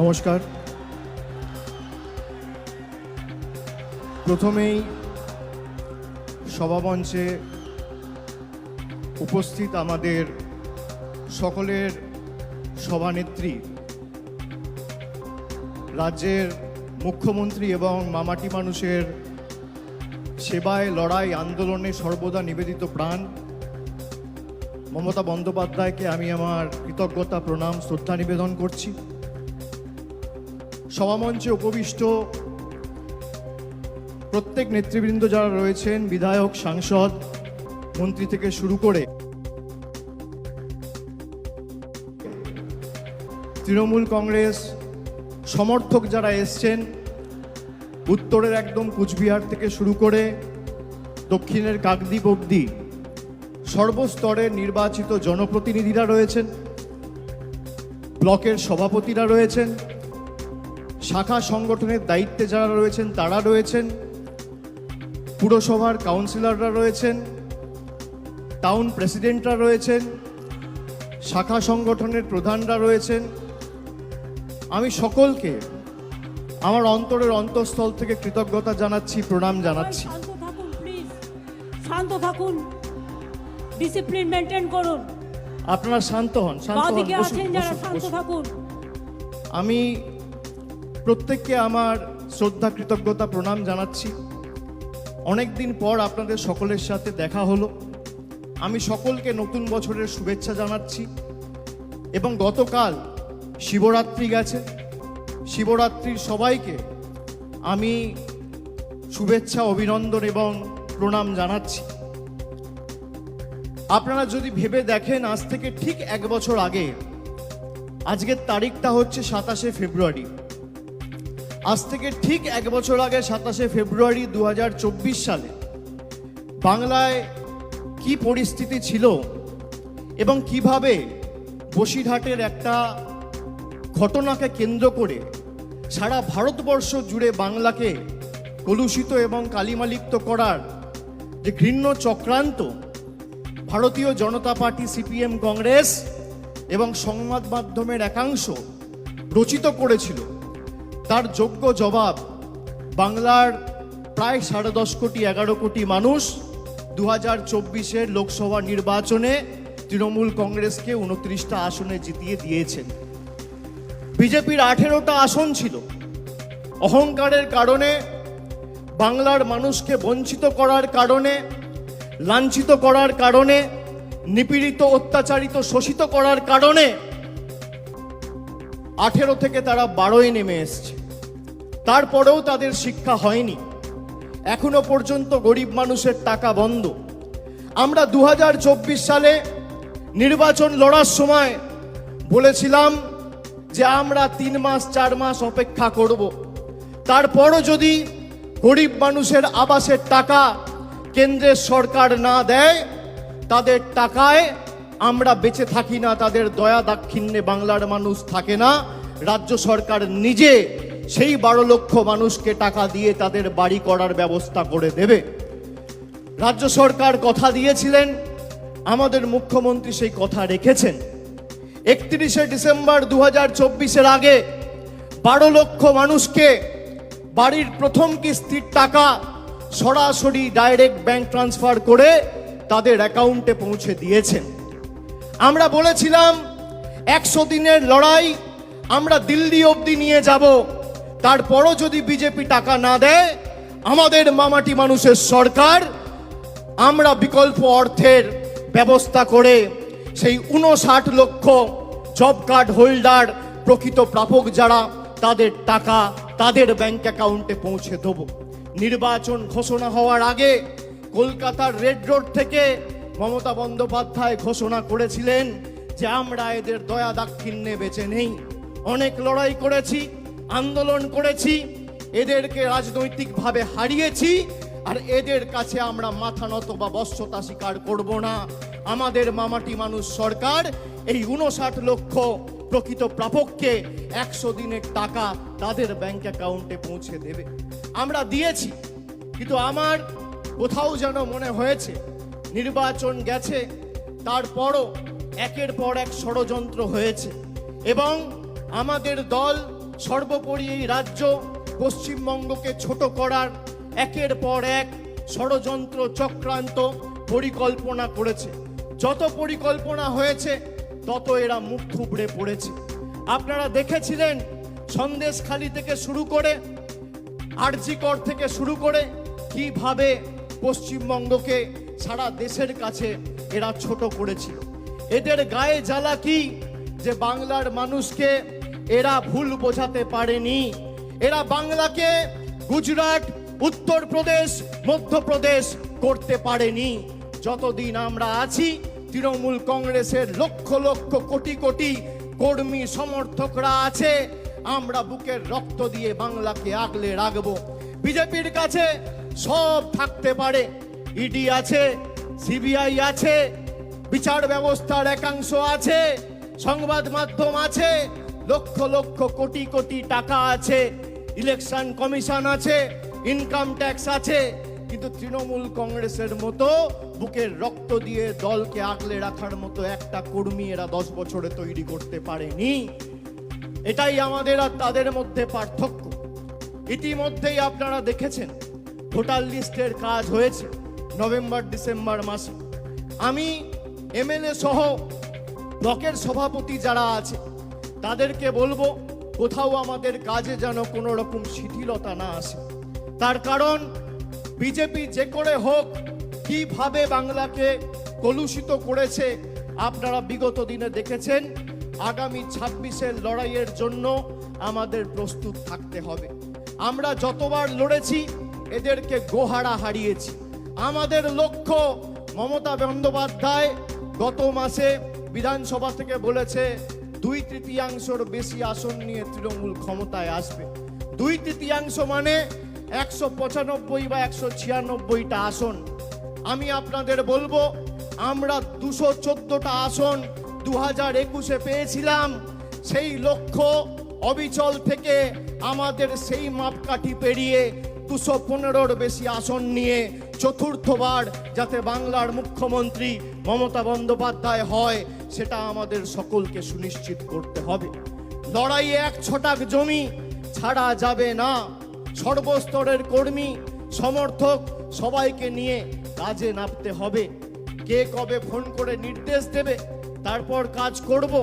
নমস্কার। প্রথমেই সভামঞ্চে উপস্থিত আমাদের সকলের সভানেত্রী, রাজ্যের মুখ্যমন্ত্রী এবং মামাটি মানুষের সেবায় লড়াই আন্দোলনে সর্বদা নিবেদিত প্রাণ, মমতা বন্দ্যোপাধ্যায়কে আমি আমার কৃতজ্ঞতা, প্রণাম, শ্রদ্ধা নিবেদন করছি। সভামঞ্চে উপবিষ্ট প্রত্যেক নেতৃবৃন্দ যারা রয়েছেন, বিধায়ক, সাংসদ, মন্ত্রী থেকে শুরু করে তৃণমূল কংগ্রেস, সমর্থক যারা এসছেন, উত্তরের একদম কুচবিহার থেকে শুরু করে দক্ষিণের কাকদ্বীপ অবধি সর্বস্তরের নির্বাচিত জনপ্রতিনিধিরা রয়েছেন, ব্লকের সভাপতিরা রয়েছেন শাখা সংগঠনের দায়িত্বে যারা রয়েছেন তারা রয়েছেন। পুরসভার কাউন্সিলররা রয়েছেন। টাউন প্রেসিডেন্টরা রয়েছেন। শাখা সংগঠনের প্রধানরা রয়েছেন। আমি সকলকে আমার অন্তরের অন্তঃস্থল থেকে কৃতজ্ঞতা জানাচ্ছি প্রণাম জানাচ্ছি। শান্ত থাকুন প্লিজ শান্ত থাকুন। ডিসিপ্লিন মেনটেন করুন। আপনারা শান্ত হন শান্ত হন। আমি প্রত্যেককে আমার শ্রদ্ধা, কৃতজ্ঞতা, প্রণাম জানাচ্ছি। অনেক দিন পর আপনাদের সকলের সাথে দেখা হলো। আমি সকলকে নতুন বছরের শুভেচ্ছা জানাচ্ছি। এবং গতকাল শিবরাত্রি গেছে। শিবরাত্রির সবাইকে আমি শুভেচ্ছা, অভিনন্দন এবং প্রণাম জানাচ্ছি। আপনারা যদি ভেবে দেখেন, আজ থেকে ঠিক এক বছর আগে, আজকের তারিখটা হচ্ছে সাতাশে ফেব্রুয়ারি। আজ থেকে ঠিক এক বছর আগে সাতাশে ফেব্রুয়ারি দু হাজার চব্বিশ সালে বাংলায় কি পরিস্থিতি ছিল এবং কীভাবে বসিরহাটের একটা ঘটনাকে কেন্দ্র করে সারা ভারতবর্ষ জুড়ে বাংলাকে কলুষিত এবং কালিমালিপ্ত করার যে ঘৃণ্য চক্রান্ত ভারতীয় জনতা পার্টি, সিপিএম, কংগ্রেস এবং সংবাদ মাধ্যমের একাংশ রচিত করেছিল তার যোগ্য জবাব বাংলার প্রায় সাড়ে দশ কোটি, এগারো কোটি মানুষ দু হাজার চব্বিশের লোকসভা নির্বাচনে তৃণমূল কংগ্রেসকে উনত্রিশটা আসনে জিতিয়ে দিয়েছেন। বিজেপির আঠেরোটা আসন ছিল। অহংকারের কারণে, বাংলার মানুষকে বঞ্চিত করার কারণে, লাঞ্ছিত করার কারণে, নিপীড়িত, অত্যাচারিত, শোষিত করার কারণে আঠেরো থেকে তারা বারোয় নেমে এসছে। তারপরেও তাদের শিক্ষা হয়নি। এখনও পর্যন্ত গরিব মানুষের টাকা বন্ধ। আমরা দু হাজার চব্বিশ সালে নির্বাচন লড়ার সময় বলেছিলাম যে আমরা তিন মাস, চার মাস অপেক্ষা করব। তারপরও যদি গরিব মানুষের আবাসের টাকা কেন্দ্রের সরকার না দেয়, তাদের টাকায় আমরা বেঁচে থাকি না, তাদের দয়া দাক্ষিণ্যে বাংলার মানুষ থাকে না। রাজ্য সরকার নিজে সেই বারো লক্ষ মানুষকে টাকা দিয়ে তাদের বাড়ি করার ব্যবস্থা করে দেবে। রাজ্য সরকার কথা দিয়েছিলেন, আমাদের মুখ্যমন্ত্রী সেই কথা রেখেছেন। একত্রিশে ডিসেম্বর দু হাজার চব্বিশের আগে বারো লক্ষ মানুষকে বাড়ির প্রথম কিস্তির টাকা সরাসরি ডাইরেক্ট ব্যাংক ট্রান্সফার করে তাদের অ্যাকাউন্টে পৌঁছে দিয়েছেন। আমরা বলেছিলাম, একশো দিনের লড়াই, আমরা দিল্লি অবধি নিয়ে যাব। তারপরও যদি বিজেপি টাকা না দেয়, আমাদের মামাটি মানুষের সরকার, আমরা বিকল্প অর্থের ব্যবস্থা করে সেই উনষাট লক্ষ জব কার্ড হোল্ডার প্রকৃত প্রাপক যারা, তাদের টাকা তাদের ব্যাংক অ্যাকাউন্টে পৌঁছে দেব। নির্বাচন ঘোষণা হওয়ার আগে কলকাতার রেড রোড থেকে মমতা বন্দ্যোপাধ্যায় ঘোষণা করেছিলেন যে আমরা এদের দয়া দাক্ষিণ্যে বেঁচে নেই। অনেক লড়াই করেছি আন্দোলন করেছি, এদেরকে রাজনৈতিকভাবে হারিয়েছি, আর এদের কাছে আমরা মাথা নত বা বশ্যতা স্বীকার করব না। আমাদের মামাটি মানুষ সরকার এই উনষাট লক্ষ প্রকৃত প্রাপককে একশো দিনের টাকা তাদের ব্যাংক অ্যাকাউন্টে পৌঁছে দেবে। আমরা দিয়েছি, কিন্তু আমার কোথাও যেন মনে হয়েছে, নির্বাচন গেছে, তারপরও একের পর এক ষড়যন্ত্র হয়েছে, এবং আমাদের দল সর্বোপরি এই রাজ্য পশ্চিমবঙ্গকে ছোট করার একের পর এক ষড়যন্ত্র চক্রান্ত পরিকল্পনা করেছে। যত পরিকল্পনা হয়েছে, তত এরা মুখ থুবড়ে পড়েছে। আপনারা দেখেছিলেন, সন্দেশখালি থেকে শুরু করে আরজিকর থেকে শুরু করে কীভাবে পশ্চিমবঙ্গকে সারা দেশের কাছে এরা ছোট করেছিল। এদের গায়ে জ্বালা কি? যে বাংলার মানুষকে এরা ভুল বোঝাতে পারেনি। এরা বাংলাকে গুজরাট, উত্তরপ্রদেশ, মধ্যপ্রদেশ করতে পারেনি। যতদিন আমরা আছি, তৃণমূল কংগ্রেসের লক্ষ লক্ষ কোটি কোটি কর্মী সমর্থকরা আছে, আমরা বুকের রক্ত দিয়ে বাংলাকে আগলে রাখব। বিজেপির কাছে সব থাকতে পারে। ইডি আছে, সিবিআই আছে, বিচার ব্যবস্থার একাংশ আছে, সংবাদ মাধ্যম আছে লক্ষ লক্ষ কোটি কোটি টাকা আছে ইলেকশন কমিশন আছে ইনকাম ট্যাক্স আছে, কিন্তু তৃণমূল কংগ্রেসের মতো বুকের রক্ত দিয়ে দলকে আগলে রাখার মতো একটা কর্মী এরা দশ বছরে তৈরি করতে পারেনি। এটাই আমাদের আর তাদের মধ্যে পার্থক্য। ইতিমধ্যেই আপনারা দেখেছেন, ভোটার লিস্টের কাজ হয়েছে নভেম্বর, ডিসেম্বর মাসে। আমি এমএলএ সহ ব্লকের সভাপতি যারা আছে তাদেরকে বলব, কোথাও আমাদের কাজে যেন কোনো রকম শিথিলতা না আসে। তার কারণ, বিজেপি যে করে হোক, কীভাবে বাংলাকে কলুষিত করেছে, আপনারা বিগত দিনে দেখেছেন। আগামী ছাব্বিশের লড়াইয়ের জন্য আমাদের প্রস্তুত থাকতে হবে। আমরা যতবার লড়েছি, এদেরকে গোহারা হারিয়েছি। আমাদের লক্ষ্য, মমতা বন্দ্যোপাধ্যায় গত মাসে বিধানসভা থেকে বলেছে দুই তৃতীয়াংশর বেশি আসন নিয়ে তৃণমূল ক্ষমতায় আসবে। দুই তৃতীয়াংশ মানে একশো পঁচানব্বই বা একশো ছিয়ানব্বইটা আসন। আমি আপনাদের বলব, আমরা দুশো চোদ্দটা আসন দু হাজার একুশে পেয়েছিলাম। সেই লক্ষ্য অবিচল থেকে আমাদের সেই মাপকাঠি পেরিয়ে দুশো পনেরোর বেশি আসন নিয়ে চতুর্থবার যাতে বাংলার মুখ্যমন্ত্রী মমতা বন্দ্যোপাধ্যায় হয়, সেটা আমাদের সকলকে সুনিশ্চিত করতে হবে। লড়াইয়ে এক ছটাক জমি ছাড়া যাবে না। সর্বস্তরের কর্মী, সমর্থক সবাইকে নিয়ে কাজে নামতে হবে। কে কবে ফোন করে নির্দেশ দেবে, তারপর কাজ করব।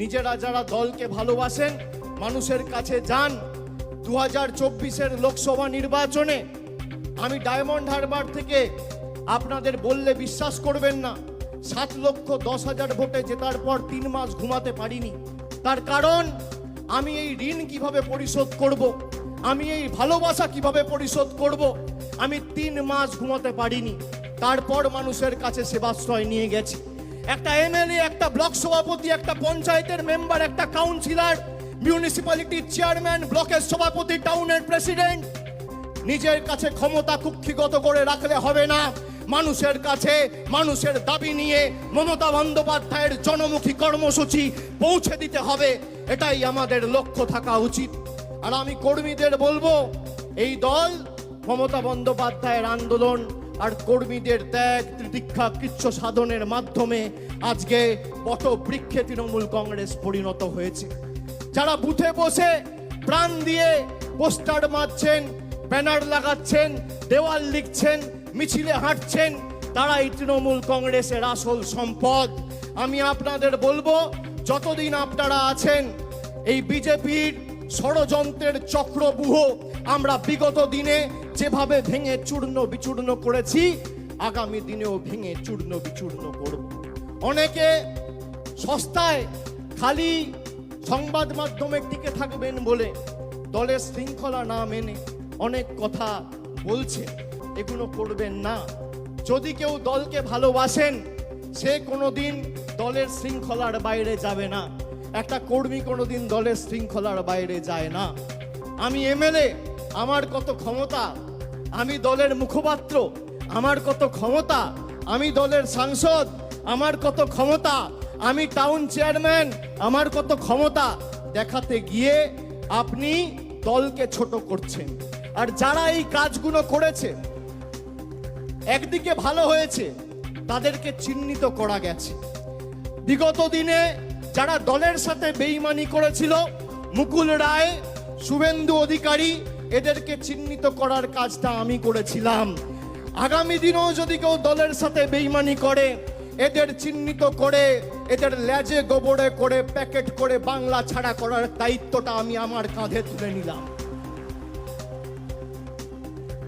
নিজেরা যারা দলকে ভালোবাসেন, মানুষের কাছে যান। দু হাজার চব্বিশের লোকসভা নির্বাচনে আমি ডায়মন্ড হারবার থেকে আপনাদের বললে বিশ্বাস করবেন না সাত লক্ষ দশ হাজার ভোটে জেতার পর তিন মাস ঘুমাতে পারিনি তার কারণ, আমি এই ঋণ কীভাবে পরিশোধ করব। আমি এই ভালোবাসা কীভাবে পরিশোধ করব। আমি তিন মাস ঘুমাতে পারিনি তারপর মানুষের কাছে সেবাশ্রয় নিয়ে গেছি একটা এমএলএ, একটা ব্লক সভাপতি, একটা পঞ্চায়েতের মেম্বার, একটা কাউন্সিলর মিউনিসিপ্যালিটির চেয়ারম্যান ব্লকের সভাপতি টাউনের প্রেসিডেন্ট নিজের কাছে ক্ষমতা কুক্ষিগত করে রাখলে হবে না। মানুষের কাছে, মানুষের দাবি নিয়ে মমতা বন্দ্যোপাধ্যায়ের জনমুখী কর্মসূচি পৌঁছে দিতে হবে। এটাই আমাদের লক্ষ্য থাকা উচিত। আর আমি কর্মীদের বলব, এই দল, মমতা বন্দ্যোপাধ্যায়ের আন্দোলন আর কর্মীদের ত্যাগ, তিতিক্ষা, কৃচ্ছ সাধনের মাধ্যমে আজকে বটবৃক্ষে তৃণমূল কংগ্রেস পরিণত হয়েছে। যারা বুথে বসে প্রাণ দিয়ে পোস্টার মারছেন ব্যানার লাগাচ্ছেন, দেওয়াল লিখছেন, মিছিলে হাঁটছেন, তারাই তৃণমূল কংগ্রেসের আসল সম্পদ। আমি আপনাদের বলব, যতদিন আপনারা আছেন, এই বিজেপির ষড়যন্ত্রের চক্রবুহ আমরা বিগত দিনে যেভাবে ভেঙে চূর্ণ বিচূর্ণ করেছি, আগামী দিনেও ভেঙে চূর্ণ বিচূর্ণ করব। অনেকে সস্তায় খালি সংবাদ মাধ্যমে টিকে থাকবেন বলে দলের শৃঙ্খলা না মেনে অনেক কথা বলছে, এগুলো করবেন না। যদি কেউ দলকে ভালোবাসেন, সে কোনো দিন দলের শৃঙ্খলার বাইরে যাবে না। একটা কর্মী কোনোদিন দলের শৃঙ্খলার বাইরে যায় না। আমি এমএলএ, আমার কত ক্ষমতা, আমি দলের মুখপাত্র, আমার কত ক্ষমতা, আমি দলের সাংসদ, আমার কত ক্ষমতা, আমি টাউন চেয়ারম্যান, আমার কত ক্ষমতা, দেখাতে গিয়ে আপনি দলকে ছোট করছেন। আর যারা এই কাজগুলো করেছে, একদিকে ভালো হয়েছে, তাদেরকে চিহ্নিত করা গেছে। বিগত দিনে যারা দলের সাথে বেইমানি করেছিল, মুকুল রায়, শুভেন্দু অধিকারী, এদেরকে চিহ্নিত করার কাজটা আমি করেছিলাম। আগামী দিনেও যদি কেউ দলের সাথে বেইমানি করে, এদের চিহ্নিত করে, এদের লেজে গোবরে করে, প্যাকেট করে বাংলা ছাড়া করার দায়িত্বটা আমি আমার কাঁধে তুলে নিলাম।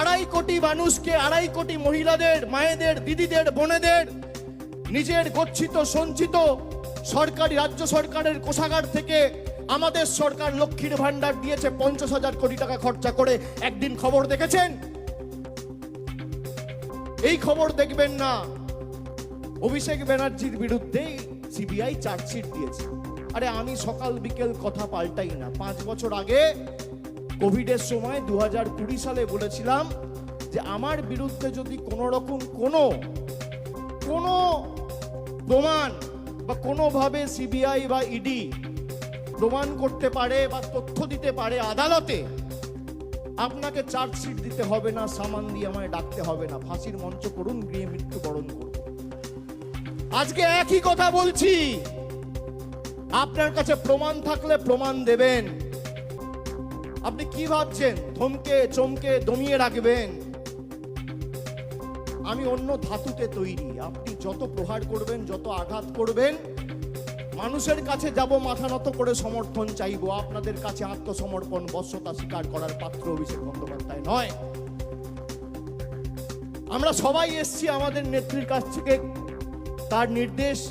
আড়াই কোটি মানুষকে, আড়াই কোটি মহিলাদের, মায়েদের, দিদিদের, বোনেদের, নিজের গচ্ছিত, সঞ্চিত সরকারি, রাজ্য সরকারের কোষাগার থেকে আমাদের সরকার লক্ষ্মীর ভান্ডার দিয়েছে পঞ্চাশ হাজার কোটি টাকা খরচা করে। একদিন খবর দেখেছেন? এই খবর দেখবেন না। অভিষেক ব্যানার্জির বিরুদ্ধে সিবিআই চার্জশিট দিয়েছে। আরে আমি সকাল বিকেল কথা পাল্টাই না। পাঁচ বছর আগে কোভিডের সময় দু হাজার কুড়ি সালে বলেছিলাম যে আমার বিরুদ্ধে যদি কোনো রকম কোনো কোনো প্রমাণ বা কোনোভাবে সিবিআই বা ইডি প্রমাণ করতে পারে বা তথ্য দিতে পারে আদালতে, আপনাকে চার্জশিট দিতে হবে না, সামান দিয়ে আমায় ডাকতে হবে না। ফাঁসির মঞ্চ করুন, গৃহে মৃত্যুবরণ করুন। আজকে একই কথা বলছি। আপনার কাছে প্রমাণ থাকলে প্রমাণ দেবেন। আপনি কি ভাবছেন? থমকে চমকে দমিয়ে রাখবেন। আমি অন্য ধাতুতে তৈরি। আপনি যত প্রহার করবেন, যত আঘাত করবেন, মানুষের কাছে যাব, মাথা নত করে সমর্থন চাইব। আপনাদের কাছে আত্মসমর্পণ, বশ্যতা স্বীকার করার পাত্র অভিষেক বন্দ্যোপাধ্যায় নয়। আমরা সবাই এসছি আমাদের নেত্রীর কাছ থেকে। তার নির্দেশ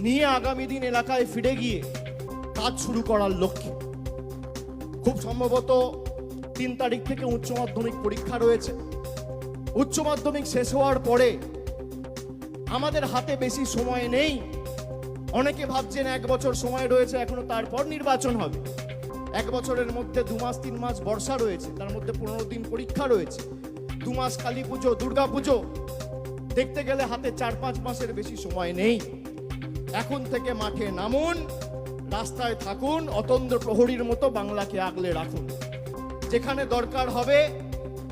নিয়ে আগামী দিন এলাকায় ফিরে গিয়ে কাজ শুরু করার লক্ষ্যে। খুব সম্ভবত তিন তারিখ থেকে উচ্চ মাধ্যমিক পরীক্ষা রয়েছে। উচ্চ মাধ্যমিক শেষ হওয়ার পরে আমাদের হাতে বেশি সময় নেই। অনেকে ভাবছেন এক বছর সময় রয়েছে, এখনও তারপর নির্বাচন হবে। এক বছরের মধ্যে দু মাস, তিন মাস বর্ষা রয়েছে, তার মধ্যে পনেরো দিন পরীক্ষা রয়েছে। দু মাস কালী পুজো, দুর্গা পুজো, দেখতে গেলে হাতে চার পাঁচ মাসের বেশি সময় নেই। এখন থেকে মাঠে নামুন। রাস্তায় থাকুন, অতন্দ্র প্রহরীর মতো বাংলাকে আগলে রাখুন। যেখানে দরকার হবে,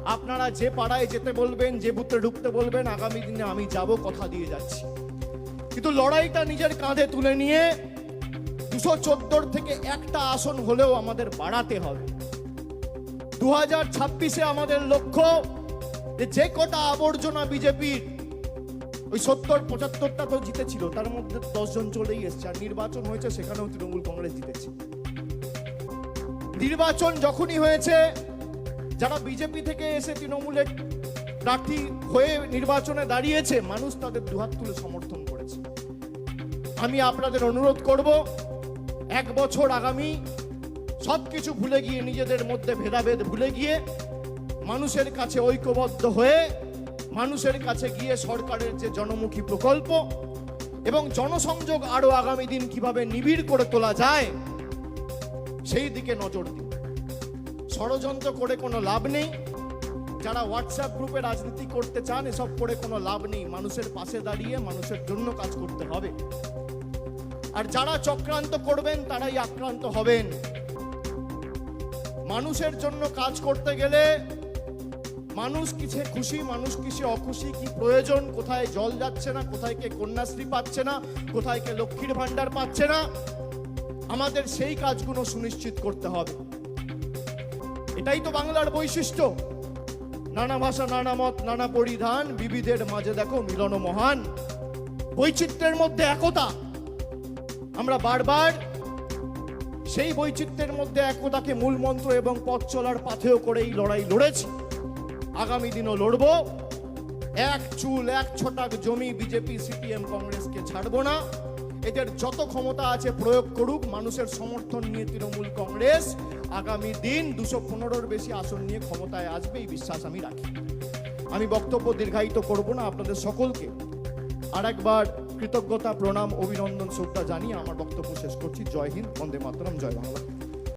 আপনারা যে পাড়ায় যেতে বলবেন, যে বুথে ঢুকতে বলবেন, আগামী দিনে আমি যাব, কথা দিয়ে যাচ্ছি। কিন্তু লড়াইটা নিজের কাঁধে তুলে নিয়ে দুশো চোদ্দোর থেকে একটা আসন হলেও আমাদের বাড়াতে হবে। দু হাজার ছাব্বিশে আমাদের লক্ষ্য যে যে কটা আবর্জনা বিজেপির ওই সত্তর, পঁচাত্তরটা তো জিতেছিল, তার মধ্যে দশজন চলেই এসছে, আর নির্বাচন হয়েছে, সেখানেও তৃণমূল কংগ্রেস জিতেছে। নির্বাচন যখনই হয়েছে, যারা বিজেপি থেকে এসে তৃণমূলের প্রার্থী হয়ে নির্বাচনে দাঁড়িয়েছে, মানুষ তাদের দুহাত তুলে সমর্থন করেছে। আমি আপনাদের অনুরোধ করব, এক বছর আগামী সব কিছু ভুলে গিয়ে, নিজেদের মধ্যে ভেদাভেদ ভুলে গিয়ে, মানুষের কাছে ঐক্যবদ্ধ হয়ে মানুষের কাছে গিয়ে সরকারের যে জনমুখী প্রকল্প এবং জনসংযোগ আরও আগামী দিন কীভাবে নিবিড় করে তোলা যায়, সেই দিকে নজর দিন। ষড়যন্ত্র করে কোনো লাভ নেই। যারা হোয়াটসঅ্যাপ গ্রুপে রাজনীতি করতে চান, এসব করে কোনো লাভ নেই। মানুষের পাশে দাঁড়িয়ে মানুষের জন্য কাজ করতে হবে। আর যারা চক্রান্ত করবেন, তারাই আক্রান্ত হবেন। মানুষের জন্য কাজ করতে গেলে মানুষ কিসে খুশি, মানুষ কিসে অখুশি? কি প্রয়োজন? কোথায় জল যাচ্ছে না, কোথায় কে কন্যাশ্রী পাচ্ছে না, কোথায় কে লক্ষ্মীর ভাণ্ডার পাচ্ছে না? আমাদের সেই কাজগুলো সুনিশ্চিত করতে হবে। এটাই তো বাংলার বৈশিষ্ট্য। নানা ভাষা, নানা মত, নানা পরিধান, বিবিধের মাঝে দেখো মিলন মহান। বৈচিত্র্যের মধ্যে একতা। আমরা বারবার সেই বৈচিত্র্যের মধ্যে একতাকে মূল মন্ত্র এবং পথ চলার পাথেয় করে এই লড়াই লড়েছি। আগামী দিনও লড়ব। এক চুল, এক ছটাক জমি বিজেপি, সিপিএম, কংগ্রেসকে ছাড়বো না। এদের যত ক্ষমতা আছে প্রয়োগ করুক, মানুষের সমর্থন নিয়ে তৃণমূল কংগ্রেস আগামী দিন দুশো পনেরোর বেশি আসন নিয়ে ক্ষমতায় আসবে, এই বিশ্বাস আমি রাখি। আমি বক্তব্য দীর্ঘায়িত করব না আপনাদের সকলকে। আরেকবার কৃতজ্ঞতা, প্রণাম, অভিনন্দন, শ্রদ্ধা জানিয়ে আমার বক্তব্য শেষ করছি। জয় হিন্দ, বন্দে মাতরম, জয় বাংলা।